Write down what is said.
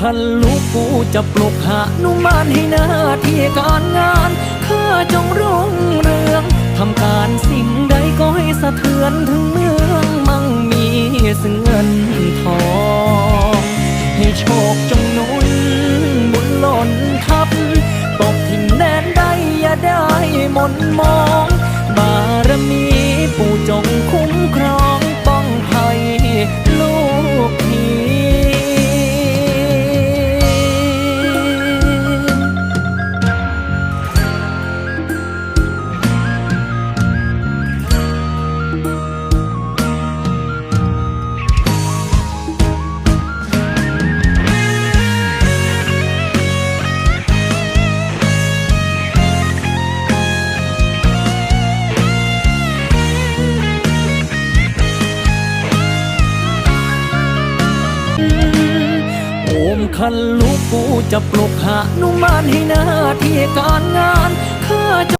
คันลูกกูจะปลุกหานุมานให้หน้าที่การงานข้าจงรุ่งเรืองทำการสิ่งใดก็ให้สะเทือนถึงเมืองมั่งมีซึ่งเงินทองให้โชคจงนุนบุญหล่นทับตกถิ่นแดนใดอย่าได้หมนมอง บารมีปู่จง คันลูกกูจะปลุกหานุมานให้หน้าที่การงานข้าจะ